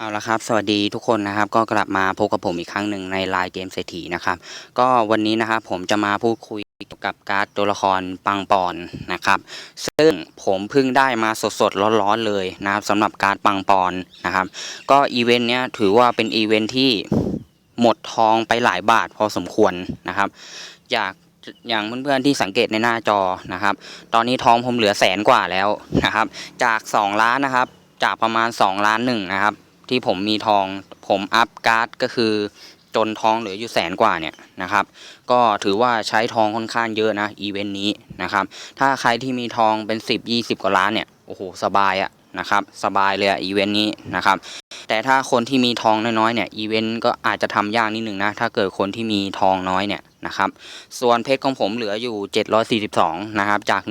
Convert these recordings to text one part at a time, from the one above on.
เอาละครับสวัสดีทุกคนนะครับก็กลับมาพบกับผมอีกครั้งหนึ่งในไลน์เกมเศรษฐีนะครับ ก็วันนี้นะครับผมจะมาพูดคุยกับการ์ดตัวละครปังปอนนะครับ ซึ่งผมเพิ่งได้มาสดๆร้อนๆเลยนะครับสำหรับการ์ดปังปอนนะครับ ก็อีเวนต์เนี้ยถือว่าเป็นอีเวนต์ที่หมดทองไปหลายบาทพอสมควรนะครับอยากอย่างเพื่อนๆที่สังเกตในหน้าจอนะครับ ตอนนี้ทองผมเหลือแสนกว่าแล้วนะครับ จาก 2 ล้านนะครับ จากประมาณ 2 ล้านหนึ่งนะครับ ที่ผมมีทอง ผมอัพการ์ดก็คือจนทองเหลืออยู่แสนกว่าเนี่ยนะครับ ก็ถือว่าใช้ทองค่อนข้างเยอะนะอีเวนต์นี้นะครับ ถ้าใครที่มีทองเป็น 10 20 กว่าล้านเนี่ยโอ้โหสบายอะนะครับสบายเลยอะอีเวนต์นี้นะครับ แต่ถ้าคนที่มีทองน้อยๆเนี่ยอีเวนต์ก็อาจจะทำยากนิดนึงนะถ้าเกิดคนที่มีทองน้อยเนี่ยนะครับส่วนเพชรของผมเหลืออยู่ 742 นะครับจาก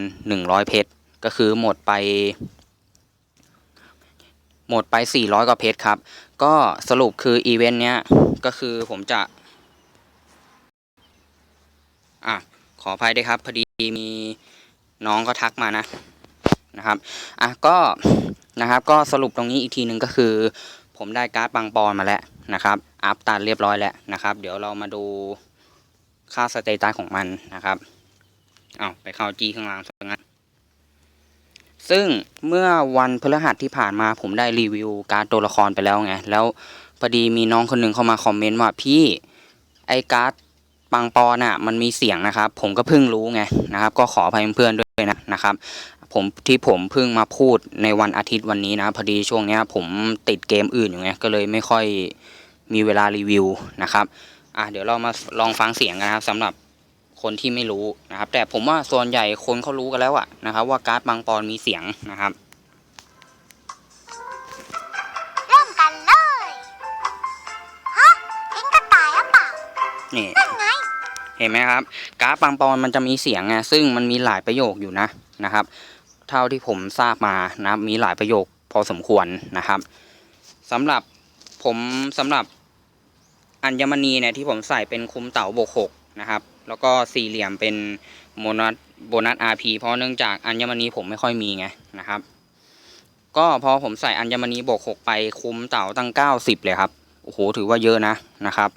1,100 เพชรก็คือหมดไป หมดไป 400 กว่าเพชรครับ ก็สรุปคืออีเวนต์เนี้ยก็คือผมจะ อะ ขออภัยด้วยครับ พอดีมีน้องก็ทักมานะนะครับ อะก็นะครับ ก็สรุปตรงนี้อีกทีหนึ่งก็คือ ผมได้การ์ดปังปอนมาแล้วนะครับ อัพตันเรียบร้อยแล้วนะครับ เดี๋ยวเรามาดูค่าสเตตัสของมันนะครับ เอาไปเข้าจีข้างล่างซะงั้น ซึ่งเมื่อวันพฤหัสที่ผ่านมาผมได้รีวิวการ์ดตัวละครไปแล้วไง แล้วพอดีมีน้องคนหนึ่งเข้ามาคอมเมนต์ว่าพี่ไอการ์ดปังปอน่ะมันมีเสียงนะครับ ผมก็เพิ่งรู้ไงนะครับ ก็ขออภัยเพื่อนๆด้วยนะนะครับ ผมที่ผมเพิ่งมาพูดในวันอาทิตย์วันนี้นะ พอดีช่วงเนี้ยผมติดเกมอื่นอยู่ไงก็เลยไม่ค่อยมีเวลารีวิวนะครับอะเดี๋ยวเรามาลองฟังเสียงกันนะครับสำหรับ คนที่ไม่รู้นะครับ แต่ผมว่าส่วนใหญ่คนเขารู้กันแล้วอะนะครับ ว่าการ์ดบางปอนมีเสียงนะครับ เริ่มกันเลยฮะทิ้งกระต่ายหรือเปล่านี่นั่นไงเห็นไหมครับการ์ดบางปอนมันจะมีเสียงไงซึ่งมันมีหลายประโยคอยู่นะนะครับ เท่าที่ผมทราบมานะครับมีหลายประโยคพอสมควรนะครับสำหรับผมสำหรับอัญมณีเนี่ยที่ผมใส่เป็นคุมเต่าบวกหก นะครับ แล้วก็สี่เหลี่ยมเป็นโมนัสโบนัสอาพีเพราะเนื่องจากอัญมณีผมไม่ค่อยมีไงนะครับ ก็พอผมใส่อัญมณีบวกหกไปคุ้มเต่าตั้งเก้าสิบเลยครับ โอ้โหถือว่าเยอะนะนะครับ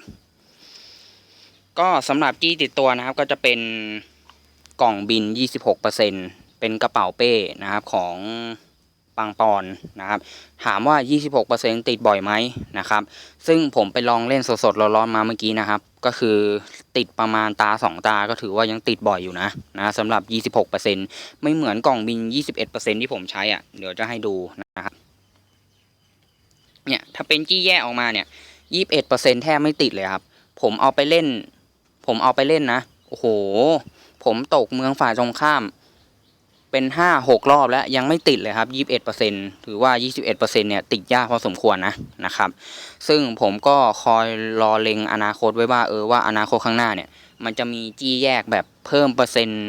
ก็สำหรับจี้ติดตัวนะครับก็จะเป็นกล่องบิน 26%เป็นกระเป๋าเป้นะครับของ ปังปอนนะครับ ถามว่า 26%ติดบ่อยไหมนะครับ ซึ่งผมไปลองเล่นสดๆร้อนๆมาเมื่อกี้นะครับ ก็คือติดประมาณตาสองตาก็ถือว่ายังติดบ่อยอยู่นะนะสำหรับ 26%ไม่เหมือนกล่องบิน 21%ที่ผมใช้อะเดี๋ยวจะให้ดูนะครับเนี่ยถ้าเป็นจี้แยกออกมาเนี่ย 21%แทบไม่ติดเลยครับ ผมเอาไปเล่น ผมเอาไปเล่นนะโอ้โห ผมตกเมืองฝ่ายตรงข้าม เป็นห้าหกรอบแล้วยังไม่ติดเลยครับยี่บเอ็ดเปอร์เซ็นถือว่ายี่สิบเอ็ดเปอร์เซ็นเนี่ยติดยากพอสมควรนะนะครับ ซึ่งผมก็คอยรอเล็งอนาคตไว้ว่าเออว่าอนาคตข้างหน้าเนี่ย มันจะมีจี้แยกแบบเพิ่มเปอร์เซ็นต์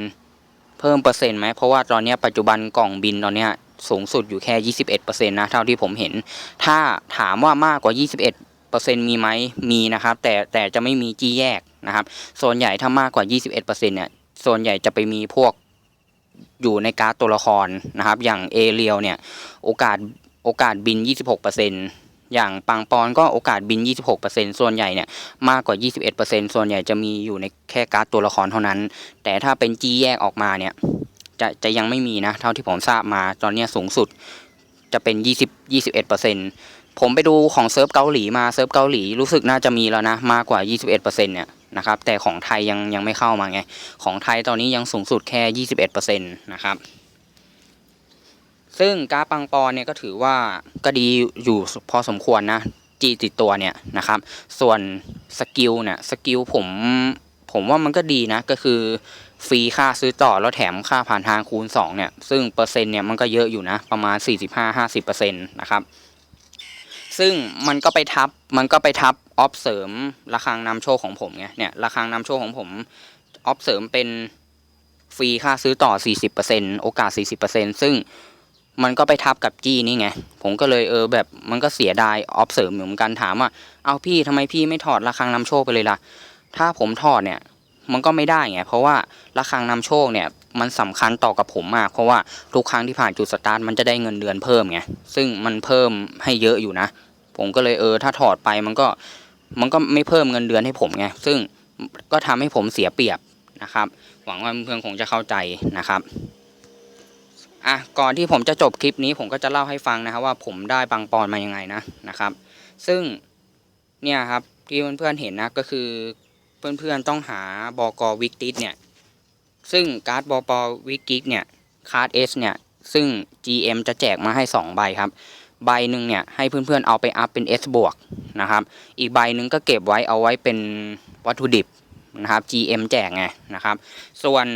เพิ่มเปอร์เซ็นต์ไหมเพราะว่าตอนนี้ปัจจุบันกล่องบินตอนเนี้ยสูงสุดอยู่แค่ยี่สิบเอ็ดเปอร์เซ็นต์นะเท่าที่ผมเห็น ถ้าถามว่ามากกว่ายี่สิบเอ็ดเปอร์เซ็นต์มีไหมมีนะครับ แต่แต่จะไม่มีจี้แยกนะครับ ส่วนใหญ่ถ้ามากกว่า 21%เนี่ยส่วนใหญ่จะไปมีพวก อยู่ในการ์ดตัวละครนะครับ อย่างเอเรียลเนี่ยโอกาสโอกาสบิน 26%อย่างปังปอนก็โอกาสบิน 26%ส่วนใหญ่เนี่ยมากกว่า 21%ส่วนใหญ่จะมีอยู่ในแค่การ์ดตัวละครเท่านั้น แต่ถ้าเป็นจีแยกออกมาเนี่ยจะจะยังไม่มีนะเท่าที่ผมทราบมาตอนนี้สูงสุดจะเป็น 20 21%ผมไปดูของเซิร์ฟเกาหลีมาเซิร์ฟเกาหลีรู้สึกน่าจะมีแล้วนะมากกว่า 21%เนี่ย นะครับ แต่ของไทยยังยังไม่เข้ามาไง ของไทยตอนนี้ยังสูงสุดแค่ 21%นะครับ ซึ่งกาปังปอนเนี่ยก็ถือว่าก็ดีอยู่พอสมควรนะจีติดตัวเนี่ยนะครับ ส่วนสกิลเนี่ยสกิลผมผมว่ามันก็ดีนะก็คือฟรีค่าซื้อต่อแล้วแถมค่าผ่านทางคูณ 2 เนี่ย ซึ่งเปอร์เซ็นต์เนี่ยมันก็เยอะอยู่นะ ประมาณ 45-50%นะครับ ซึ่งมันก็ไปทับมันก็ไปทับออฟเสริมระฆังนำโชคของผมไงเนี่ยระฆังนำโชคของผมออฟเสริมเป็นฟรีค่าซื้อต่อ 40%โอกาส 40%ซึ่งมันก็ไปทับกับจี้นี่ไง ผมก็เลยเออแบบมันก็เสียดายออฟเสริมเหมือนกันถามว่า เอาพี่ทำไมพี่ไม่ถอดระฆังนำโชคไปเลยล่ะ ถ้าผมถอดเนี่ย มันก็ไม่ได้ไงเพราะว่าระฆังนำโชคเนี่ยมันสำคัญต่อกับผมมาก เพราะว่าทุกครั้งที่ผ่านจุดสตาร์ทมันจะได้เงินเดือนเพิ่มไงซึ่งมันเพิ่มให้เยอะอยู่นะ ผมก็เลยเออถ้าถอดไปมันก็มันก็ไม่เพิ่มเงินเดือนให้ผมไงซึ่งก็ทำให้ผมเสียเปรียบนะครับ หวังว่าเพื่อนๆคงจะเข้าใจนะครับอะก่อนที่ผมจะจบคลิปนี้ผมก็จะเล่าให้ฟังนะครับว่าผมได้ปังปอนมายังไงนะนะครับ ซึ่งเนี่ยครับที่เพื่อนๆเห็นนะก็คือ เพื่อนๆต้องหาบอกวิกติสเนี่ย ซึ่งการ์ดบปวิกิกเนี่ยคาร์ดเอสเนี่ย ซึ่ง GM จะแจกมาให้ 2 ใบครับ ใบหนึ่งเนี่ย ให้เพื่อนๆเอาไปอัพเป็น S บวกนะครับ อีกใบหนึ่งก็เก็บไว้เอาไว้เป็นวัตถุดิบนะครับ GM แจกไงนะครับ ส่วน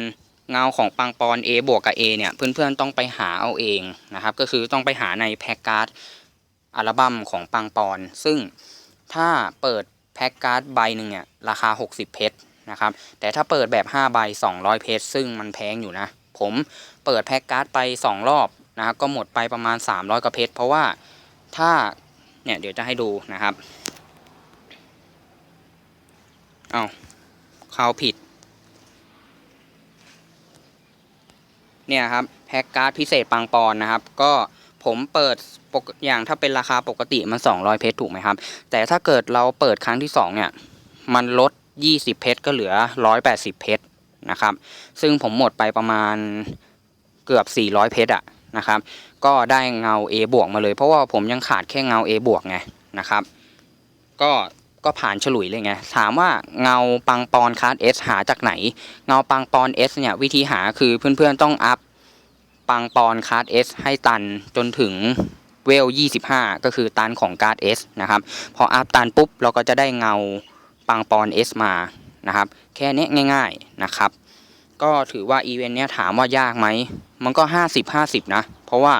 เงาของปังปอน A บวกกับ A เนี่ย เพื่อนๆต้องไปหาเอาเองนะครับ ก็คือต้องไปหาในแพ็กการ์ดอัลบั้มของปังปอน ซึ่งถ้าเปิด แพ็กการ์ดใบหนึ่งเนี่ยราคา 60 เพชรนะครับ แต่ถ้าเปิดแบบ 5 ใบ 200 เพชรซึ่งมันแพงอยู่นะ ผมเปิดแพ็กการ์ดไป 2 รอบนะครับก็หมดไปประมาณ 300กว่าเพชรเพราะว่าถ้าเนี่ยเดี๋ยวจะให้ดูนะครับเอาเข้าผิด เนี่ยครับแพ็กการ์ดพิเศษปังปอนนะครับ ก็ ผมเปิดปกอย่างถ้าเป็นราคาปกติมัน 200 เพชรถูกไหมครับ แต่ถ้าเกิดเราเปิดครั้งที่ 2 เนี่ย มันลด 20 เพชรก็เหลือ 180 เพชรนะครับ ซึ่งผมหมดไปประมาณเกือบ 400 เพชรอะนะครับ ก็ได้เงา A บวกมาเลย เพราะว่าผมยังขาดแค่เงา A บวกไงนะครับ ก็ก็ผ่านฉลุยเลยไง ถามว่าเงาปังปอนคัส S หาจากไหน เงาปังปอน S เนี่ยวิธีหาคือเพื่อนๆต้องอัพ ปังปอนคัสให้ตันจนถึงเวล 25 ก็คือตันของการ์ด S นะครับ พออัพตันปุ๊บ เราก็จะได้เงาปังปอน S มานะครับ แค่นี้ง่าย ๆนะครับ ก็ถือว่าอีเวนต์เนี้ยถามว่ายากไหม มันก็ 50 50 นะ เพราะว่า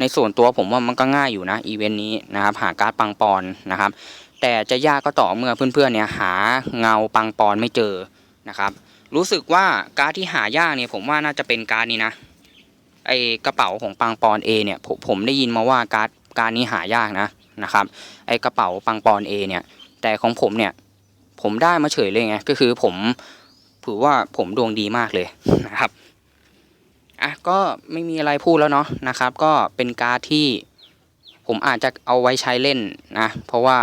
ในส่วนตัวผมว่ามันก็ง่ายอยู่นะอีเวนต์นี้นะครับ หาการ์ดปังปอนนะครับ แต่จะยากก็ต่อเมื่อเพื่อนๆเนี่ยหาเงาปังปอนไม่เจอนะครับ รู้สึกว่าการ์ดที่หายากเนี่ยผมว่าน่าจะเป็นการ์ดนี้นะ ไอกระเป๋าของปังปอน A เนี่ยผมผมได้ยินมาว่าการ์ดการ์ดนี้หายากนะนะครับ ไอกระเป๋าปังปอน A เนี่ยแต่ของผมเนี่ยผมได้มาเฉยเลยไงก็คือผมถือว่าผมดวงดีมากเลยนะครับอะก็ไม่มีอะไรพูดแล้วเนาะนะครับ ก็เป็นการ์ดที่ผมอาจจะเอาไว้ใช้เล่นนะ เพราะว่า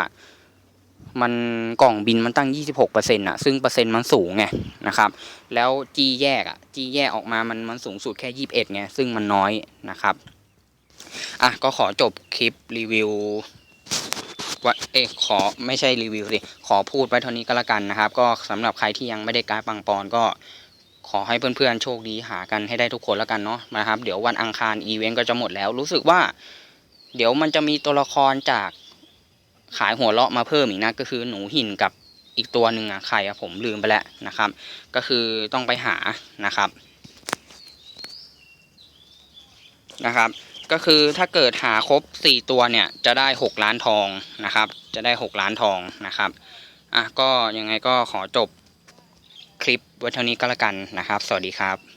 มันกล่องบินมันตั้ง 26%อะซึ่งเปอร์เซ็นต์มันสูงไงนะครับ แล้วจีแยกอะจีแยกออกมามันมันสูงสุดแค่ 21ไงซึ่งมันน้อยนะครับอะก็ขอจบคลิปรีวิวว่าเอ๊ะขอไม่ใช่รีวิวสิขอพูดไว้เท่านี้ก็แล้วกันนะครับ ก็สำหรับใครที่ยังไม่ได้การปังปอนก็ขอให้เพื่อนๆโชคดีหากันให้ได้ทุกคนแล้วกันเนาะนะครับ เดี๋ยววันอังคารอีเวนต์ก็จะหมดแล้ว รู้สึกว่า เดี๋ยวมันจะมีตัวละครจาก ขายหัวเราะมาเพิ่มอีกนะก็คือหนูหินกับอีกตัวหนึ่งอะใครอะผมลืมไปแล้วนะครับ ก็คือต้องไปหานะครับนะครับ ก็คือถ้าเกิดหาครบ4ตัวเนี่ยจะได้6ล้านทองนะครับ จะได้6ล้านทองนะครับอะก็ยังไงก็ขอจบคลิปไว้เท่านี้ก็แล้วกันนะครับ สวัสดีครับ